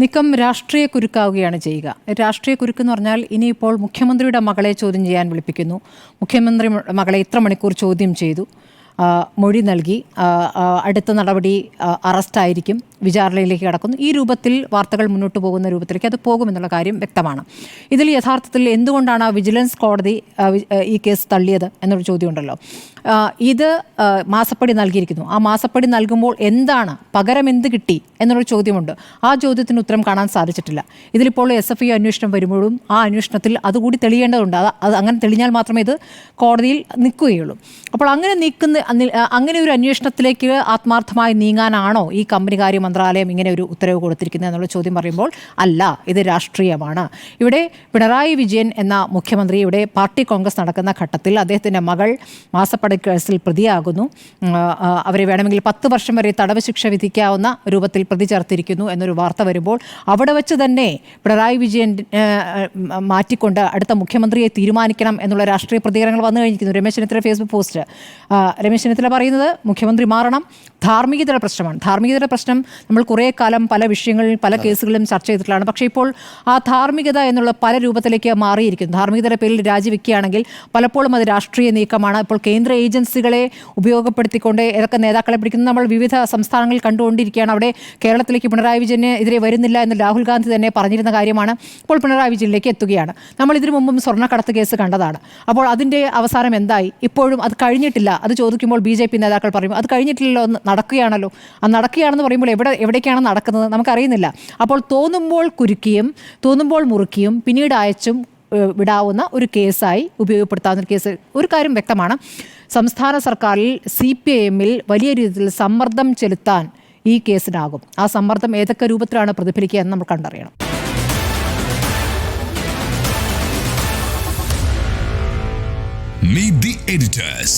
നീക്കം രാഷ്ട്രീയ കുരുക്കാവുകയാണ് ചെയ്യുക. രാഷ്ട്രീയ കുരുക്ക് എന്ന് പറഞ്ഞാൽ ഇനിയിപ്പോൾ മുഖ്യമന്ത്രിയുടെ മകളെ ചോദ്യം ചെയ്യാൻ വിളിപ്പിക്കുന്നു. മുഖ്യമന്ത്രി മകളെ ഇത്ര മണിക്കൂർ ചോദ്യം ചെയ്തു. മൊഴി നൽകി അടുത്ത നടപടി അറസ്റ്റായിരിക്കും വിചാരണയിലേക്ക് കടക്കുന്നു. ഈ രൂപത്തിൽ വാർത്തകൾ മുന്നോട്ട് പോകുന്ന രൂപത്തിലേക്ക് അത് പോകുമെന്നുള്ള കാര്യം വ്യക്തമാണ്. ഇതിൽ യഥാർത്ഥത്തിൽ എന്തുകൊണ്ടാണ് വിജിലൻസ് കോടതി ഈ കേസ് തള്ളിയത് എന്നൊരു ചോദ്യമുണ്ടല്ലോ. ഇത് മാസപ്പടി നൽകിയിരിക്കുന്നു. ആ മാസപ്പടി നൽകുമ്പോൾ എന്താണ് പകരം എന്ത് കിട്ടി എന്നൊരു ചോദ്യമുണ്ട്. ആ ചോദ്യത്തിന് ഉത്തരം കാണാൻ സാധിച്ചിട്ടില്ല. ഇതിലിപ്പോൾ എസ് എഫ് ഐ അന്വേഷണം വരുമ്പോഴും ആ അന്വേഷണത്തിൽ അതുകൂടി തെളിയേണ്ടതുണ്ട്. അത് അങ്ങനെ തെളിഞ്ഞാൽ മാത്രമേ ഇത് കോടതിയിൽ നിൽക്കുകയുള്ളൂ. അപ്പോൾ അങ്ങനെ നീക്കുന്ന അന്നി- അങ്ങനെ ഒരു അന്വേഷണത്തിലേക്ക് ആത്മാർത്ഥമായി നീങ്ങാനാണോ ഈ കമ്പനികാര്യ മന്ത്രാലയം ഇങ്ങനെ ഒരു ഉത്തരവ് കൊടുത്തിരിക്കുന്നത് എന്നുള്ള ചോദ്യം പറയുമ്പോൾ അല്ല ഇത് രാഷ്ട്രീയമാണ്. ഇവിടെ പിണറായി വിജയൻ എന്ന മുഖ്യമന്ത്രി ഇവിടെ പാർട്ടി കോൺഗ്രസ് നടക്കുന്ന ഘട്ടത്തിൽ അദ്ദേഹത്തിന്റെ മകൾ മാസപ്പടക്കേസിൽ പ്രതിയാകുന്നു. അവരെ വേണമെങ്കിൽ പത്ത് വർഷം വരെ തടവ് ശിക്ഷ വിധിക്കാവുന്ന രൂപത്തിൽ പ്രതി ചേർത്തിരിക്കുന്നു എന്നൊരു വാർത്ത വരുമ്പോൾ അവിടെ വെച്ച് തന്നെ പിണറായി വിജയൻ മാറ്റിക്കൊണ്ട് അടുത്ത മുഖ്യമന്ത്രിയെ തീരുമാനിക്കണം എന്നുള്ള രാഷ്ട്രീയ പ്രതികരണങ്ങൾ വന്നു കഴിഞ്ഞിരിക്കുന്നു. Ramesh Chennithala Facebook post. Ramesh Chennithala പറയുന്നത് മുഖ്യമന്ത്രി മാറണം. ധാർമ്മികതയുടെ പ്രശ്നമാണ്. ധാർമ്മികതയുടെ പ്രശ്നം നമ്മൾ കുറേ കാലം പല വിഷയങ്ങളിൽ പല കേസുകളിലും ചർച്ച ചെയ്തിട്ടുള്ളതാണ്. പക്ഷേ ഇപ്പോൾ ആ ധാർമ്മികത എന്നുള്ള പല രൂപത്തിലേക്ക് മാറിയിരിക്കുന്നു. ധാർമ്മികതയുടെ പേരിൽ രാജിവെക്കുകയാണെങ്കിൽ പലപ്പോഴും അത് രാഷ്ട്രീയ നീക്കമാണ്. ഇപ്പോൾ കേന്ദ്ര ഏജൻസികളെ ഉപയോഗപ്പെടുത്തിക്കൊണ്ട് ഏതൊക്കെ നേതാക്കളെ പിടിക്കുന്നത് നമ്മൾ വിവിധ സംസ്ഥാനങ്ങളിൽ കണ്ടുകൊണ്ടിരിക്കുകയാണ്. അവിടെ കേരളത്തിലേക്ക് പിണറായി വിജയന് എതിരെ വരുന്നില്ല എന്ന് രാഹുൽ ഗാന്ധി തന്നെ പറഞ്ഞിരുന്ന കാര്യമാണ്. ഇപ്പോൾ പിണറായി വിജയനിലേക്ക് എത്തുകയാണ്. നമ്മൾ ഇതിനു മുമ്പും സ്വർണക്കടത്ത് കേസ് കണ്ടതാണ്. അപ്പോൾ അതിന്റെ അവസാനം എന്തായി? ഇപ്പോഴും അത് കഴിഞ്ഞിട്ടില്ല. അത് ചോദിക്കുമ്പോൾ ബി ജെ പി നേതാക്കൾ പറയും അത് കഴിഞ്ഞിട്ടില്ലല്ലോ നടക്കുകയാണല്ലോ. അത് നടക്കുകയാണെന്ന് പറയുമ്പോൾ എവിടെ എവിടേക്കാണ് നടക്കുന്നത് നമുക്കറിയുന്നില്ല. അപ്പോൾ തോന്നുമ്പോൾ കുരുക്കിയും തോന്നുമ്പോൾ മുറുക്കിയും പിന്നീട് അയച്ചും വിടാവുന്ന ഒരു കേസായി ഉപയോഗപ്പെടുത്താവുന്ന കേസ്. ഒരു കാര്യം വ്യക്തമാണ്. സംസ്ഥാന സർക്കാരിൽ സി പി ഐ എമ്മിൽ വലിയ രീതിയിൽ സമ്മർദ്ദം ചെലുത്താൻ ഈ കേസിനാകും. ആ സമ്മർദ്ദം ഏതൊക്കെ രൂപത്തിലാണ് പ്രതിഫലിക്കുക എന്ന് നമ്മൾ കണ്ടറിയണം. Meet the editors.